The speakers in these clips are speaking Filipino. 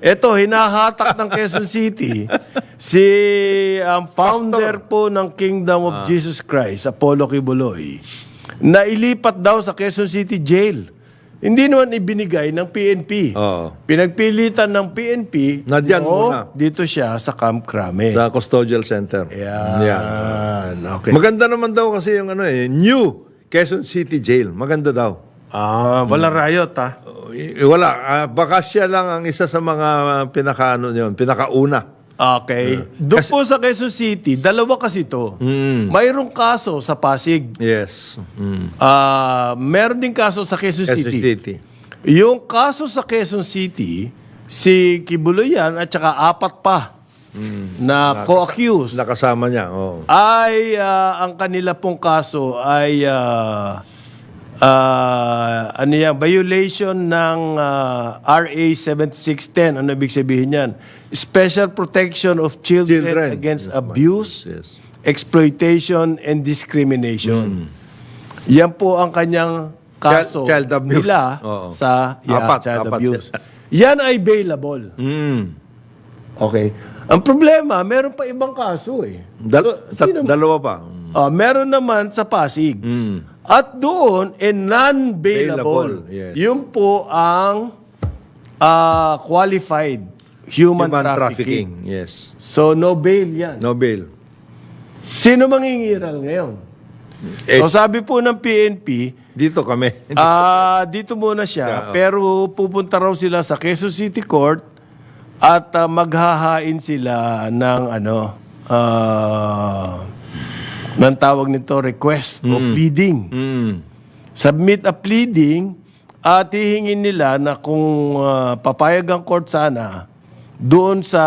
Ito, hinahatak ng Quezon City si ang founder po ng Kingdom of Jesus Christ, Apollo Kibuloy, na ilipat daw sa Quezon City Jail. Hindi naman ibinigay ng PNP. Oo. Pinagpilitan ng PNP, Na dyan oo, muna. dito siya sa Camp Crame. Sa custodial center. Yan. Yan. Okay. Maganda naman daw kasi yung ano eh, new Quezon City Jail. Maganda daw. Ah, walang riot, ha? Oh, i- Wala. Ah, baka siya lang ang isa sa mga ah, pinaka-ano yun, pinakauna. Okay. Doon po sa Quezon City, dalawa kasi to. Mm. Mayroong kaso sa Pasig. Yes. Mm. Ah, meron din kaso sa Quezon Quezon City. City. Yung kaso sa Quezon City, si Kibuloyan at saka apat pa na co-accused Nakasama niya. Oh. ay ah, ang kanila pong kaso ay ah, ah, ano yan, violation ng ah, RA 7610. Ano ibig sabihin yan? Special Protection of Children, Children. Against Yes, Abuse, yes. Exploitation, and Discrimination. Yan po ang kanyang kaso. Child- child abuse. nila Oo. sa yeah, Apat, child apat abuse. Yan ay bailable. Mm. Okay. Ang problema, meron pa ibang kaso eh. Dal- So, sino- dalawa pa. Ah, meron naman sa Pasig. Mm. At doon, eh, non-bailable. Bailable, yes. Yun po ang ah, qualified human, Human trafficking. trafficking. Yes. So, no bail yan. No bail. Sino mangingiral ngayon? Eh, so, sabi po ng PNP, dito kami. ah dito muna siya, Yeah, oh. pero pupunta raw sila sa Quezon City Court at ah, maghahain sila ng ano, ah, ng tawag nito request o pleading. Mm. Submit a pleading at hihingin nila na kung ah, papayag ang court sana doon sa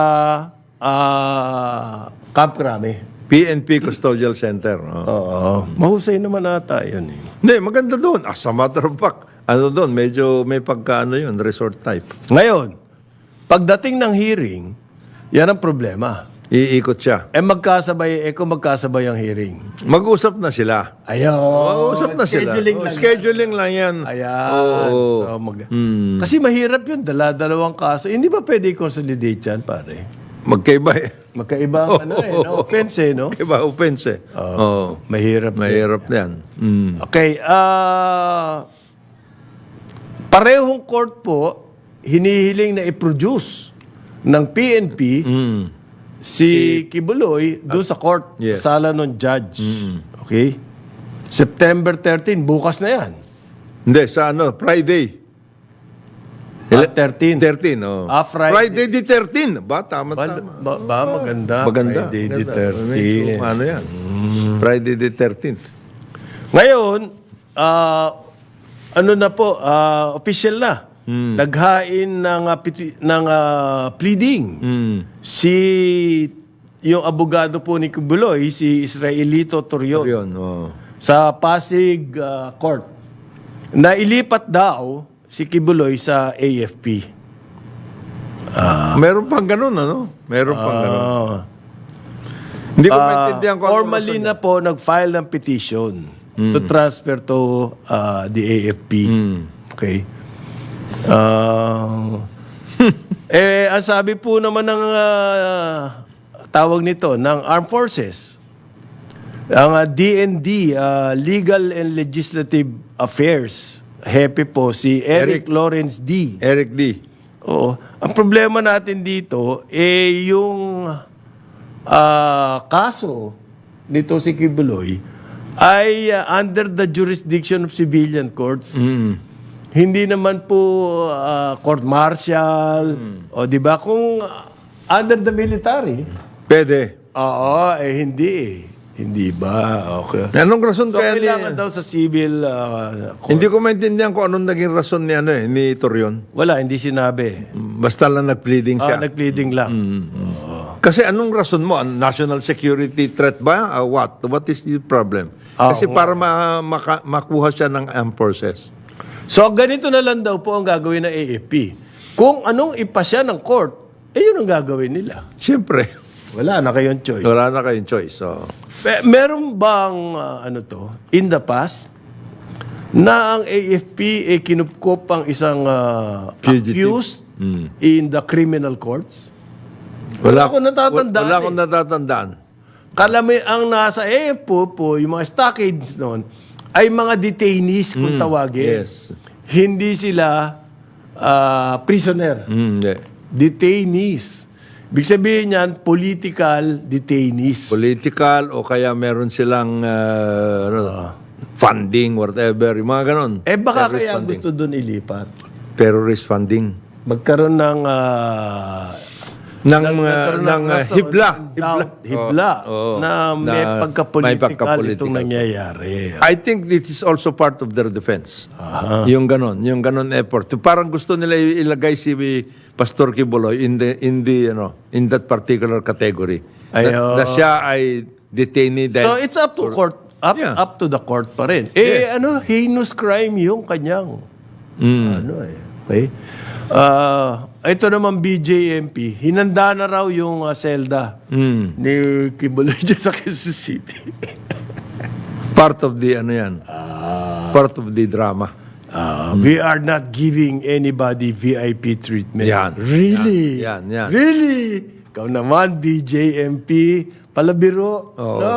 ah, Camp Crame. PNP Custodial Center. Oh. Oo. Mahusay naman ata yun eh. Hindi, maganda doon. As a matter of fact, ano doon, medyo may pagkaano yun, resort type. Ngayon, pagdating ng hearing, yan ang problema. Iikot siya. Eh magkasabay, eh kung magkasabay ang hearing. Mag-usap na sila. Ayaw. Mag-usap na sila. Scheduling Oh, lang. scheduling lang yan. Ayan. Oo. So, mag- Hmm. Kasi mahirap yun, dala-dalawang kaso. Hindi ba pwede i-consolidate yan, pare? Magkaiba eh. Magkaiba ang ano eh, no? Offense eh, no? Magkaiba offense eh. Oo. Mahirap. Mahirap na yan. Mm. Okay, ah... parehong court po, hinihiling na i-produce ng PNP Mm. Si Kibuloy doon sa court, Yes. sa sala ng judge. Okay? September 13, bukas na yan. Hindi, sa ano, Friday. Ah, 13. 13, oh. Ah, Friday. the 13. Ba, tama, Ba, tama. ba, ba maganda? Maganda. Friday the maganda. 13. Medyo, Ano yan? Friday the 13th. Ngayon, ah, ano na po, ah, official na. Hmm. Naghain ng, ah, peti- ng ah, pleading. Mm. Si yung abogado po ni Kubuloy, si Israelito Torion, Yun, oh. sa Pasig ah, Court, na ilipat daw si Kibuloy sa AFP. Meron pang ganun, ano? Meron pang ganun. Ah. Hindi ko Ah, maintindihan kung ano formally na po nag-file ng petition to transfer to ah, the AFP. Okay. Ah, eh, ang sabi po naman ng ah, tawag nito, ng Armed Forces, ang ah, DND, ah, Legal and Legislative Affairs, hepe po si Eric, Eric. Lawrence D. Eric D. Oo. Ang problema natin dito, eh, yung ah, kaso nito si Kibuloy ay ah, under the jurisdiction of civilian courts. Hindi naman po ah, court martial, o di ba? Kung ah, under the military, Pwede. oo, eh hindi eh. Hindi ba? Okay. Anong rason So, kaya ni... kailangan daw sa civil ah, court. Hindi ko maintindihan kung anong naging rason ni, ano, eh, ni Torion. Wala, hindi sinabi. Basta lang nag-pleading siya. Ah, nag-pleading lang. Kasi anong rason mo? National security threat ba? Uh, what? What is the problem? Ah, Kasi para ma- maka- makuha siya ng armed forces. So, ganito na lang daw po ang gagawin ng AFP. Kung anong ipasya ng court, eh yun ang gagawin nila. Siyempre, Wala na kayong choice. wala na kayong choice. So, Pe- meron bang, ah, ano to, in the past, na ang AFP ay kinupkop ang isang Fugitive. accused in the criminal courts? Wala, Wala akong natatandaan Wala eh. akong natatandaan. Kalami ang nasa AFP po, yung mga stockades noon, ay mga detainees kung tawagin. yes. Hindi sila ah, prisoner. Mm, hindi. Detainees. Ibig sabihin yan, political detainees. Political o kaya meron silang uh, ano, funding, whatever, yung mga ganon. eh baka Terrorist kaya funding. gusto doon ilipat. Terrorist funding. Magkaroon ng ah, Ng, uh, nagkaroon ng uh, rason, hibla. doubt, hibla, Oo, na may na pagkapolitical may pagkapolitical. itong nangyayari. I think this is also part of their defense. Yung ganon, yung ganon effort. Parang gusto nila ilagay si Pastor Kibuloy in the in the ano, in that particular category. Ay, na, na siya ay detainee So dahil it's up to court, up, Yeah. up to the court pa rin. Eh ano, heinous crime yung kanyang. Ano eh. Okay? Ah, ito naman BJMP, hinanda na raw yung ah, selda Mm. ni Kibuloy sa Quezon City. part of the ano yan. part of the drama. Ah, We are not giving anybody VIP treatment. Yan. Really? Yan, yan. Really? Ikaw naman, BJMP, palabiro. Oo. No?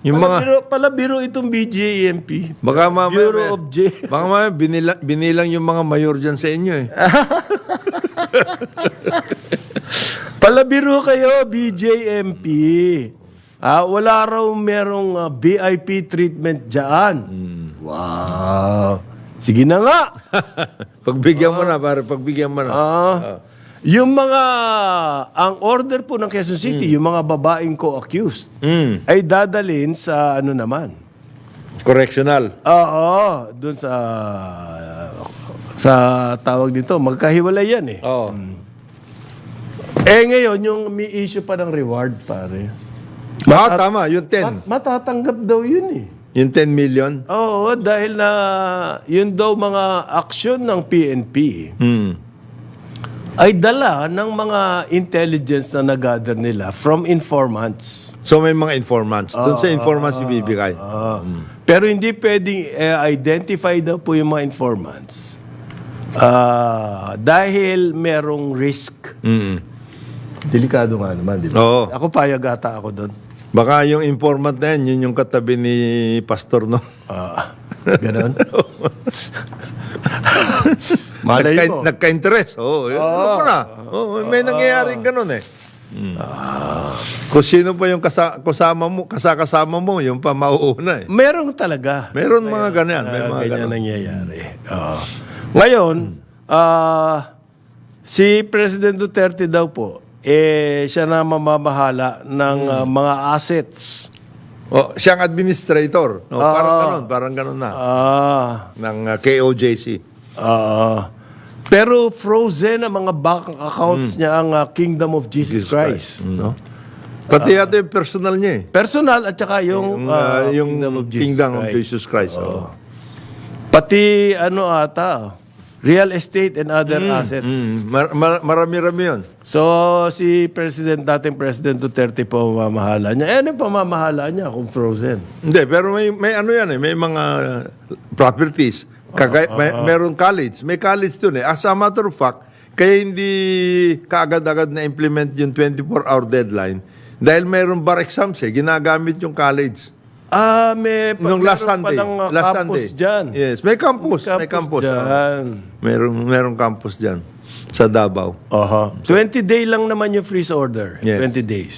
Yung mga- palabiro, palabiro itong BJMP. Baka mamaya, Bureau of J. baka mamaya binila, binilang yung mga mayor dyan sa inyo eh. Palabiro kayo, BJMP. Ah, wala raw merong ah, VIP treatment dyan. Wow. Sige na nga. pagbigyan mo na, pare, pagbigyan mo na. Ah, yung mga, ang order po ng Quezon City, yung mga babaeng co-accused, Mm. ay dadalhin sa ano naman. Correctional. Oo, dun sa, sa tawag dito, magkahiwalay yan eh. Oo. Eh ngayon, yung may issue pa ng reward, pare. Ah, tama, yung 10. Mat- matatanggap daw yun eh. Yung 10 million. Oo, dahil na yun daw mga aksyon ng PNP Mm. ay dala ng mga intelligence na nag-gather nila from informants. So may mga informants. Doon sa informants ibibigay. Ah. Pero hindi pwedeng eh, identify daw po yung mga informants. Ah, dahil merong risk. Mm. Delikado nga naman, di ba? Oo. Ako payag ata ako doon. Baka yung informant na yan, yun yung katabi ni Pastor, no? Ah, ganon. Malay Nagka, mo. nagka-interest. Oo, oh, ano pa na? Oo, may nangyayaring ganun eh. Kung sino pa yung kasa, kasama mo, kasakasama mo, yung pa mauuna eh. Meron talaga. Meron mga ganyan, may Ah, mga ganyan ganun. nangyayari. Oo. Ngayon, ah, si President Duterte daw po, eh, siya na mamamahala ng Hmm. ah, mga assets. Oh, siyang administrator. No, parang ganun, parang ganun na. Ah, Ng uh, KOJC. ah. pero frozen ang mga bank accounts Hmm. niya ang ah, Kingdom of Jesus, Christ. No? Pati yata yung personal niya eh. Personal at saka yung, Yung, ah, uh, yung Kingdom of Jesus Kingdom of Christ. Jesus Christ. oh. Pati ano ata, real estate and other assets. Mm, mar- mar- marami-rami yun. So, si President, dating President Duterte po ang mamamahala niya. Eh, ano yung pamamahala niya kung frozen? Hindi, pero may, may ano yan eh, may mga properties. Kagay, may, meron college. May college dun eh. As a matter of fact, kaya hindi kaagad-agad na implement yung 24-hour deadline dahil mayroon bar exams eh, ginagamit yung college. Ah, may Nung last meron Sunday. palang, uh, last campus Sunday. dyan. Yes, may campus. may campus. oh. dyan. Meron, meron campus dyan sa Davao. Aha. 20 day lang naman yung freeze order. Yes. 20 days.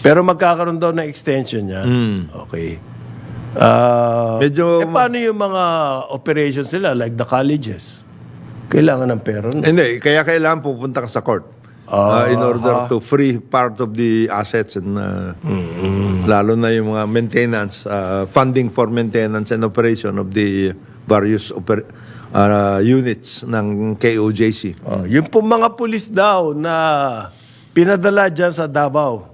Pero magkakaroon daw ng extension yan. Hmm. Okay. Ah, Medyo eh, paano yung mga operations nila, like the colleges? Kailangan ng pera. Hindi, kaya kailangan pupunta ka sa court. Uh, in order to free part of the assets and uh, lalo na yung mga maintenance, uh, funding for maintenance and operation of the various oper- uh, units ng KOJC. Oh, yung po mga pulis daw na pinadala dyan sa Davao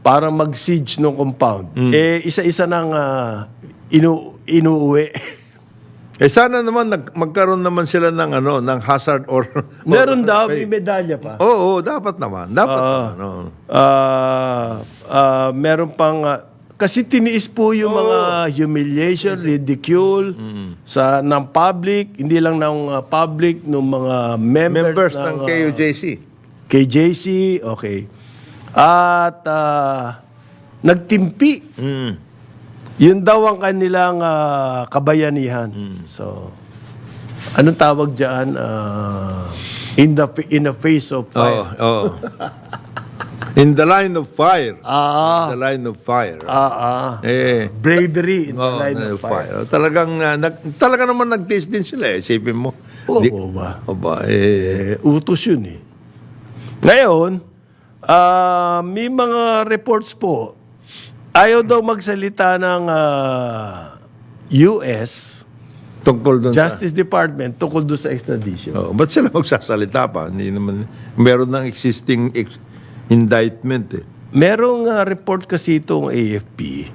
para mag-siege ng compound, eh isa-isa nang ah, inu inuuwi. Eh sana naman nag- magkaroon naman sila ng ano ng hazard or Meron daw, may medalya pa. Oo, oo, dapat naman. Dapat naman. oo. Ah, ah, meron pang ah, kasi tiniis po yung mga humiliation, ridicule sa ng public, hindi lang ng uh, public, ng mga members, Members ng, ng uh, KUJC. KJC, okay. At ah, nagtimpi. Mm. Yun daw ang kanilang ah, kabayanihan. So, anong tawag diyan? in the in the face of Oo, fire. oo. In the line of fire. Ah, In the line of fire. ah, ah. eh, Bravery in the Oo, line of fire. Talagang, uh, nag, talaga naman nag-taste din sila eh. Isipin mo. Oo Di- ba? Aba, eh. Eh, utos yun eh. Ngayon, ah, may mga reports po, ayaw daw magsalita ng ah, US Tungkol doon sa... Justice Department tungkol doon sa extradition. Oh, ba't sila magsasalita pa? Hindi naman, meron ng existing ex- indictment eh. Merong ah, report kasi itong AFP.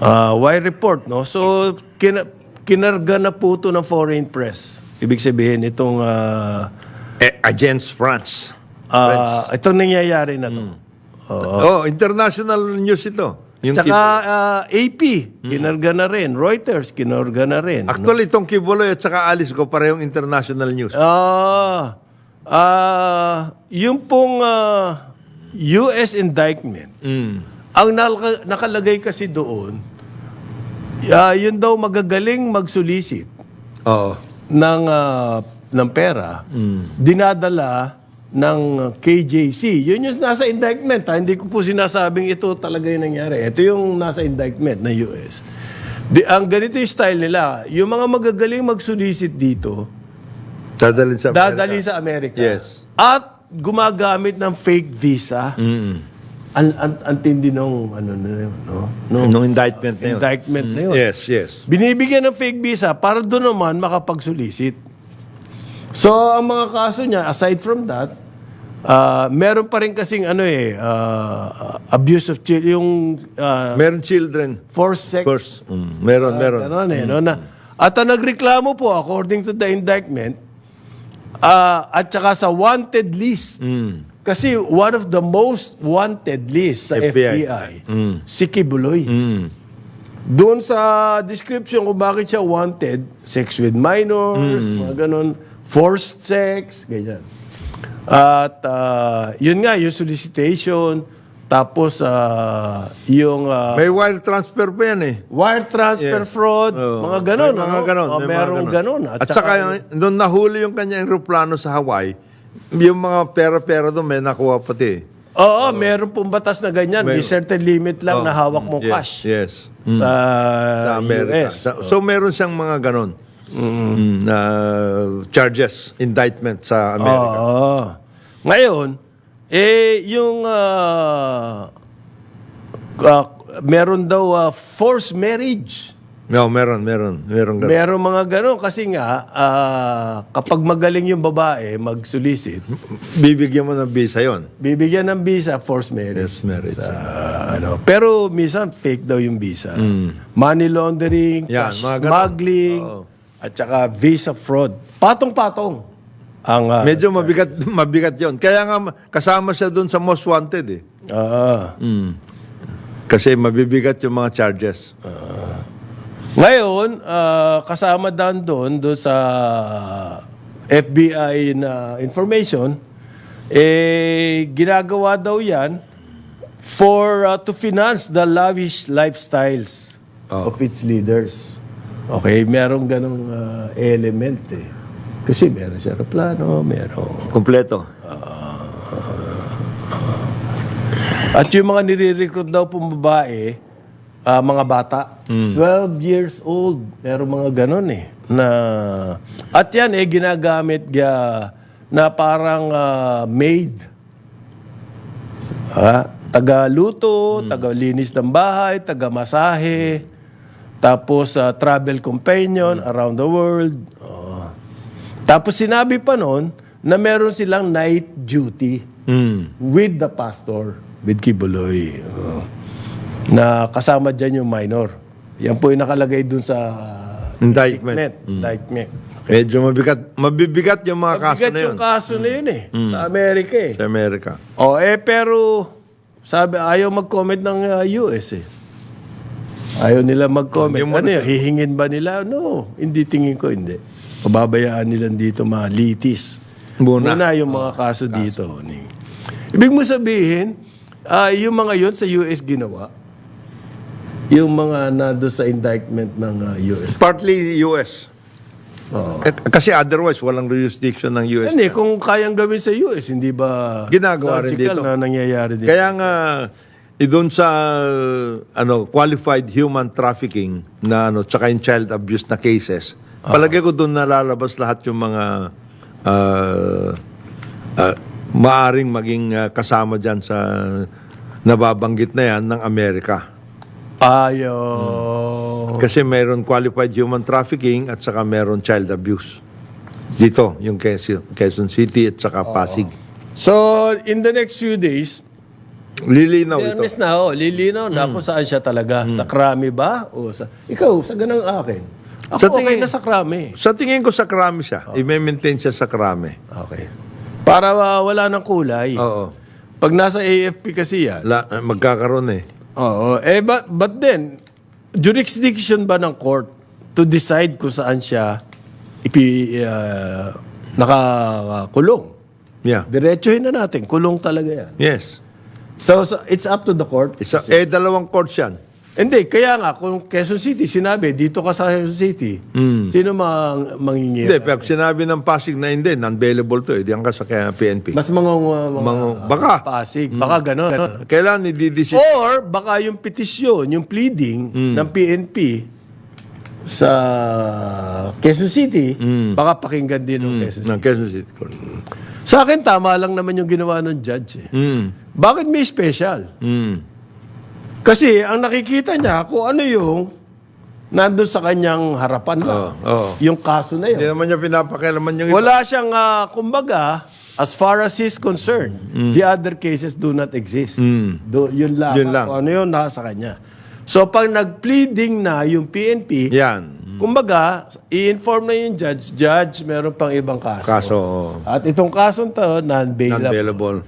Ah, why report, no? So, kina, kinarga na po ito ng foreign press. Ibig sabihin, itong, ah, eh against France. ah, itong nangyayari na to. Oh, international news ito. Yung Tsaka Kib- ah, AP, kinarga na rin. Reuters, kinarga na rin. Actually, itong Kibuloy at saka Alice ko parehong international news. Ah, ah, yung pong ah, US indictment, Mm. ang naka- nakalagay kasi doon, ah, yun daw magagaling magsulisit Oo. ng ah, ng pera, dinadala ng KJC. Yun yung nasa indictment. Ha? Hindi ko po sinasabing ito talaga yung nangyari. Ito yung nasa indictment ng US. Di, ang ganito yung style nila. Yung mga magagaling magsulisit dito, Dadalhin sa Amerika. dadali sa Amerika. Yes. At gumagamit ng fake visa. Mm. Ang ang ang tindi nung ano na yun, no? Nung Nung indictment na yun. indictment na yun. Yes, yes. Binibigyan ng fake visa para doon naman makapagsulisit. So, ang mga kaso niya, aside from that, ah, meron pa rin kasing ano eh, ah, abuse of children, yung ah, Meron children. forced sex. First. Mm. Meron, meron. Ganon eh, no? Na, at ang nagreklamo po, according to the indictment, ah, at saka sa wanted list, Mm. kasi one of the most wanted list sa FBI. FBI, si Kibuloy. Mm. Doon sa description kung bakit siya wanted, sex with minors, mga ganun, forced sex, ganyan. At ah, yun nga, yung solicitation, tapos ah, yung ah, May wire transfer pa yan eh. wire transfer Yes. fraud, Oo. mga ganun. May mga ano? ganon. Oh, may mga merong ganon. ganun. At, saka, nung nahuli yung kanyang aeroplano sa Hawaii, yung mga pera-pera doon may nakuha pati. Oo, meron pong batas na ganyan. May, May- certain limit lang Oh, na hawak mong yes, cash Yes. sa, Sa Amerika. US. Sa- so meron siyang mga ganon. Mm, na charges, indictment sa Amerika. Oo. Ngayon, eh, yung ah, ah, meron daw ah, forced marriage. No, meron, meron. Meron ganon. Meron mga ganun kasi nga, ah, kapag magaling yung babae, mag-solicit, Bibigyan mo ng visa yon. bibigyan ng visa, forced marriage. Yes, marriage. Sa, ano. Pero minsan, fake daw yung visa. Money laundering, Mm. Yan, cash mga ganun. smuggling, Oo. At saka visa fraud. Patong-patong. Ang, ah, Medyo mabigat mabigat yon. Kaya nga kasama siya doon sa most wanted eh. ah. Kasi mabibigat yung mga charges. Ngayon, ah, kasama dan doon, doon sa FBI na information, eh, ginagawa daw yan for ah, to finance the lavish lifestyles of its leaders. Okay, merong ganong ah, element eh. Kasi meron siya aeroplano, meron. Kompleto. At yung mga nire-recruit daw pong babae, ah, mga bata, 12 years old, meron mga ganon eh. Na, at yan eh, ginagamit ga, na parang ah, maid. Ha? Taga-luto, taga-linis ng bahay, taga-masahe, tapos ah, travel companion around the world. Oh. Tapos sinabi pa noon na meron silang night duty Mm. with the pastor, with Kibuloy. Oo. na kasama dyan yung minor. Yan po yung nakalagay dun sa Indictment. indictment. Indictment. Medyo mabigat, mabibigat yung mga kaso Bigat na yun. yung kaso na yun eh. Sa Amerika eh. Sa Amerika. Oh, eh pero sabi ayaw mag-comment ng uh, US eh. Ayaw nila mag-comment. Yung Ano yun? Hihingin ba nila? No. Hindi tingin ko, hindi. Pababayaan nila dito malitis. Muna. Muna yung mga kaso dito. Ning. Ibig mo sabihin, ah, yung mga yun sa US ginawa, yung mga nado sa indictment ng ah, US. Partly US. Oo. Eh, kasi otherwise, walang jurisdiction ng US. Hindi, kung kayang gawin sa US, hindi ba Ginagawa rin dito. na nangyayari dito? Kaya nga, doon sa ano, qualified human trafficking na ano, tsaka yung child abuse na cases, palagay ko doon nalalabas lahat yung mga ah, ah, maaring maging ah, kasama dyan sa nababanggit na yan ng Amerika. Ayaw. Kasi mayroon qualified human trafficking at saka mayroon child abuse. Dito, yung Quezon, City at saka Pasig. So, in the next few days, Lilinaw ito. Fairness na, oh, lilinaw na kung saan siya talaga. Sa krami ba? O sa... Ikaw, sa ganang akin. Ako Sa okay tingin- na sa krami. Sa tingin ko sa krami siya. I-maintain siya sa krami. Okay. Para ah, wala ng kulay. Oo. Pag nasa AFP kasi yan, La, magkakaroon eh. oo, eh, but, but then, jurisdiction ba ng court to decide kung saan siya ipi, uh, nakakulong? Yeah. Diretsuhin na natin, kulong talaga yan. Yes. So, so it's up to the court. Isa, eh, dalawang courts yan. Hindi, kaya nga, kung Quezon City, sinabi, dito ka sa Quezon City, sino mang, mangingira? Hindi, pero sinabi ng Pasig na hindi, non-bailable to eh. Diyan ka sa kaya PNP. Mas mga, mga, Mga- baka. Pasig, baka gano'n. Kailangan i-decision. Or, baka yung petisyon, yung pleading ng PNP sa Quezon City, baka pakinggan din ng Quezon City. ng Quezon City Court. Sa akin, tama lang naman yung ginawa ng judge. Eh. Mm. Bakit may special? Mm. Kasi ang nakikita niya kung ano yung nandun sa kanyang harapan lang. Oo, oo. Yung kaso na yun. Hindi naman niya pinapakialaman yung iba. Wala siyang, ah, kumbaga, as far as he's concerned, the other cases do not exist. Do, yun lang. Mm. Yun lang. Kung ano yun, nasa kanya. So, pag nag-pleading na yung PNP, Yan. kumbaga, i-inform na yung judge, judge, meron pang ibang kaso. Kaso, oo. At itong kasong to, non-bailable. non-bailable.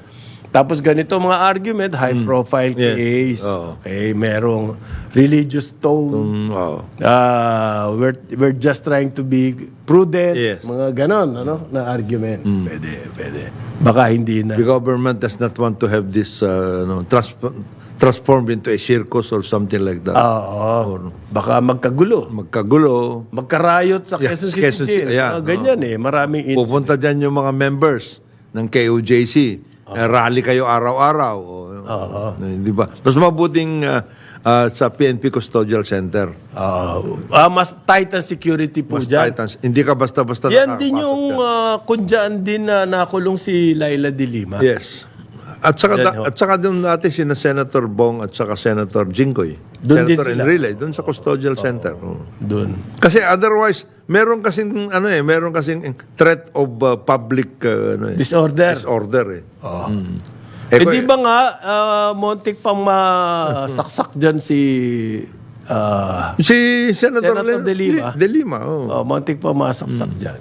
Tapos ganito mga argument, high-profile Mm. Yes. case. Oo. Okay, merong religious tone. Mm, oo. Ah, we're, we're just trying to be prudent. Yes. Mm. Mga ganon, ano, na argument. Pwede, pwede. Baka hindi na. The government does not want to have this uh, no, trans- transformed into a circus or something like that. Oo. Baka magkagulo. Magkagulo. Magkarayot sa Yeah, Quezon City. Quezon City, Jail. ayan, Mga ganyan eh. Maraming incidents. Pupunta dyan yung mga members ng KOJC. Eh, rally kayo araw-araw. Oo. Di ba? Mas mabuting uh, uh, sa PNP Custodial Center. Oo. Ah, mas tight ang security po Mas dyan. Titans. Hindi ka basta-basta Yan din nakakapasok yung dyan. uh, kung din na nakulong si Laila de Lima. Yes. At saka, Yan, da, ho. at saka doon natin sina Senator Bong at saka Senator Jinggoy. Doon din Senator. Enrile, doon sa Custodial Center. Oo. Doon. Kasi otherwise, meron kasing ano eh, meron kasing threat of uh, public uh, ano eh, Disorder. disorder eh. Mm. Eh, ko- di ba nga, ah, montik pang masaksak dyan si... ah, Si Senator, Senator De Lima. De Lima, oh. oh, montik pang masaksak dyan.